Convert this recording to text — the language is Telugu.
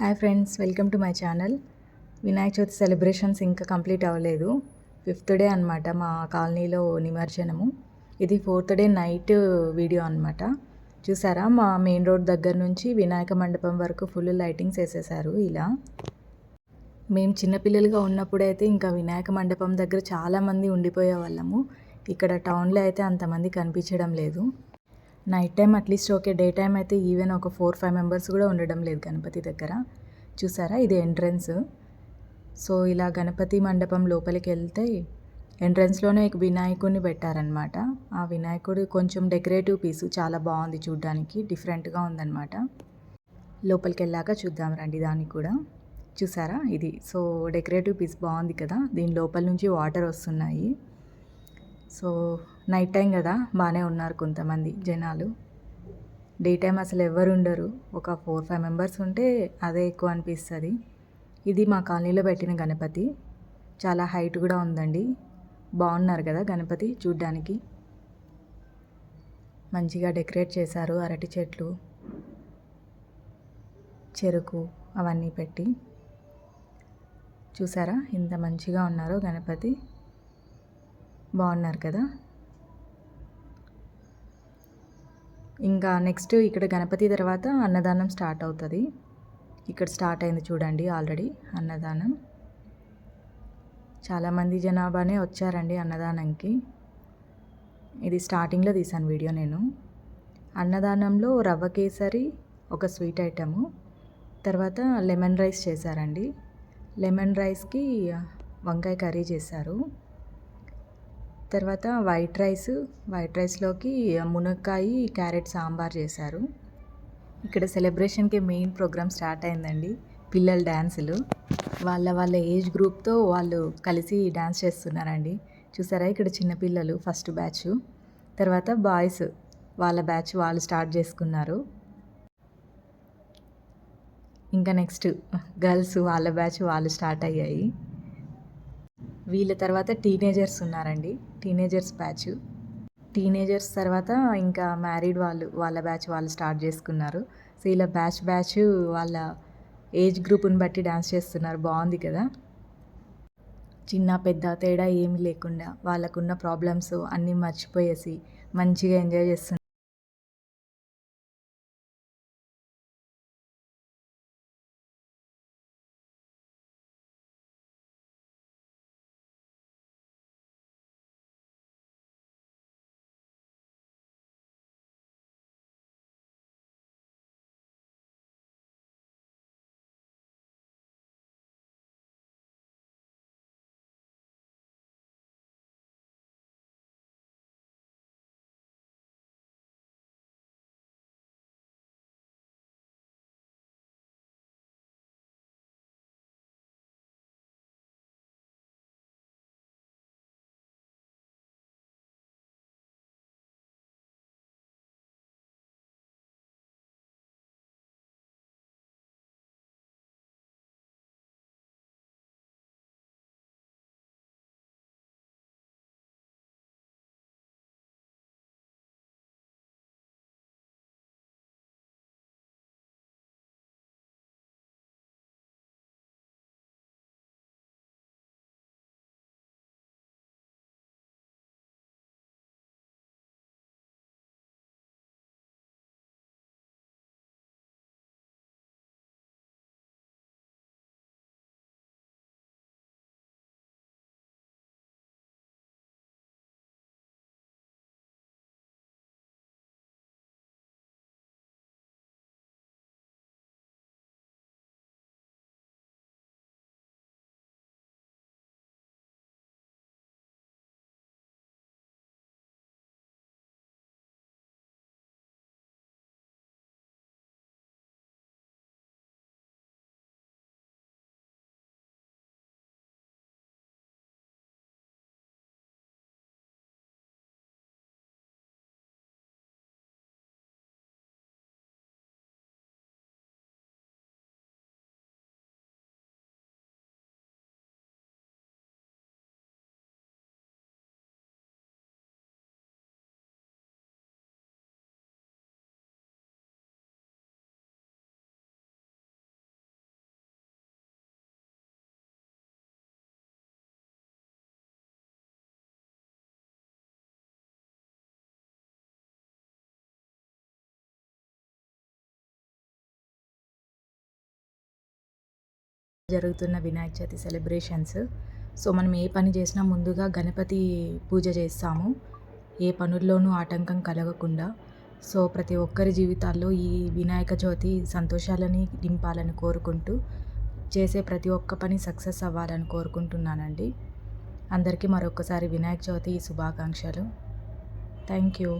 Hi friends welcome to my channel. Vinayaka Chavithi celebrations ఇంకా కంప్లీట్ అవ్వలేదు. ఫిఫ్త్ డే అనమాట మా కాలనీలో నిమజ్జనము. ఇది ఫోర్త్ డే నైట్ వీడియో అనమాట చూసారా మా మెయిన్ రోడ్ దగ్గర నుంచి వినాయక మండపం వరకు ఫుల్ లైటింగ్స్ వేసేసారు ఇలా. మేము చిన్నపిల్లలుగా ఉన్నప్పుడైతే ఇంకా వినాయక మండపం దగ్గర చాలామంది ఉండిపోయే వాళ్ళము. ఇక్కడ టౌన్లో అయితే అంతమంది కనిపించడం లేదు. Night time at least okay day time అయితే ఈవెన్ ఒక ఫోర్ ఫైవ్ మెంబర్స్ కూడా ఉండడం లేదు గణపతి దగ్గర. చూసారా? ఇది ఎంట్రన్స్. సో ఇలా గణపతి మండపం లోపలికి వెళ్తే ఎంట్రన్స్లోనే వినాయకుడిని పెట్టారనమాట ఆ వినాయకుడు కొంచెం డెకరేటివ్ పీసు చాలా బాగుంది చూడ్డానికి డిఫరెంట్గా ఉందన్నమాట. లోపలికి వెళ్ళాక చూద్దాం రండి దానికి కూడా. చూసారా? ఇది సో డెకరేటివ్ పీస్ బాగుంది కదా? దీని లోపల నుంచి వాటర్ వస్తున్నాయి. సో నైట్ టైం కదా బాగానే ఉన్నారు కొంతమంది జనాలు. డే టైం అసలు ఎవరు ఉండరు. ఒక ఫోర్ ఫైవ్ మెంబర్స్ ఉంటే అదే ఎక్కువ అనిపిస్తుంది. ఇది మా కాలనీలో పెట్టిన గణపతి. చాలా హైట్ కూడా ఉందండి. బాగున్నారు కదా గణపతి చూడ్డానికి. మంచిగా డెకరేట్ చేశారు అరటి చెట్లు చెరుకు అవన్నీ పెట్టి. చూసారా? ఇంత మంచిగా ఉన్నారో గణపతి. బాగున్నారు కదా. ఇంకా నెక్స్ట్ ఇక్కడ గణపతి తర్వాత అన్నదానం స్టార్ట్ అవుతుంది. ఇక్కడ స్టార్ట్ అయింది చూడండి ఆల్రెడీ అన్నదానం. చాలామంది జనాభానే వచ్చారండి అన్నదానంకి. ఇది స్టార్టింగ్లో తీసాను వీడియో నేను. అన్నదానంలో రవ్వ కేసరి ఒక స్వీట్ ఐటము. తర్వాత లెమన్ రైస్ చేశారండి. లెమన్ రైస్కి వంకాయ కర్రీ చేశారు. తర్వాత వైట్ రైస్ వైట్ రైస్లోకి మునక్కాయ క్యారెట్ సాంబార్ చేశారు. ఇక్కడ సెలబ్రేషన్కి మెయిన్ ప్రోగ్రామ్ స్టార్ట్ అయిందండి. పిల్లల డ్యాన్సులు వాళ్ళ వాళ్ళ ఏజ్ గ్రూప్తో వాళ్ళు కలిసి డ్యాన్స్ చేస్తున్నారండి. చూసారా ఇక్కడ చిన్నపిల్లలు ఫస్ట్ బ్యాచ్. తర్వాత బాయ్స్ వాళ్ళ బ్యాచ్ వాళ్ళు స్టార్ట్ చేసుకున్నారు. ఇంకా నెక్స్ట్ గర్ల్స్ వాళ్ళ బ్యాచ్ వాళ్ళు స్టార్ట్ అయ్యాయి. వీళ్ళ తర్వాత టీనేజర్స్ ఉన్నారండి. టీనేజర్స్ బ్యాచ్ టీనేజర్స్ తర్వాత ఇంకా మ్యారీడ్ వాళ్ళు వాళ్ళ బ్యాచ్ వాళ్ళు స్టార్ట్ చేసుకున్నారు. సో ఇలా బ్యాచ్ బ్యాచ్ వాళ్ళ ఏజ్ గ్రూప్ని బట్టి డ్యాన్స్ చేస్తున్నారు. బాగుంది కదా? చిన్న పెద్ద తేడా ఏమీ లేకుండా వాళ్ళకున్న ప్రాబ్లమ్స్ అన్నీ మర్చిపోయేసి మంచిగా ఎంజాయ్ చేస్తున్నారు. జరుగుతున్న వినాయక చవితి సెలబ్రేషన్స్. సో మనం ఏ పని చేసినా ముందుగా గణపతి పూజ చేస్తాము. ఏ పనుల్లోనూ ఆటంకం కలగకుండా. సో ప్రతి ఒక్కరి జీవితాల్లో ఈ వినాయక చవితి సంతోషాలని నింపాలని కోరుకుంటూ చేసే ప్రతి ఒక్క పని సక్సెస్ అవ్వాలని కోరుకుంటున్నానండి. అందరికీ మరొకసారి వినాయక చవితి శుభాకాంక్షలు. Thank you.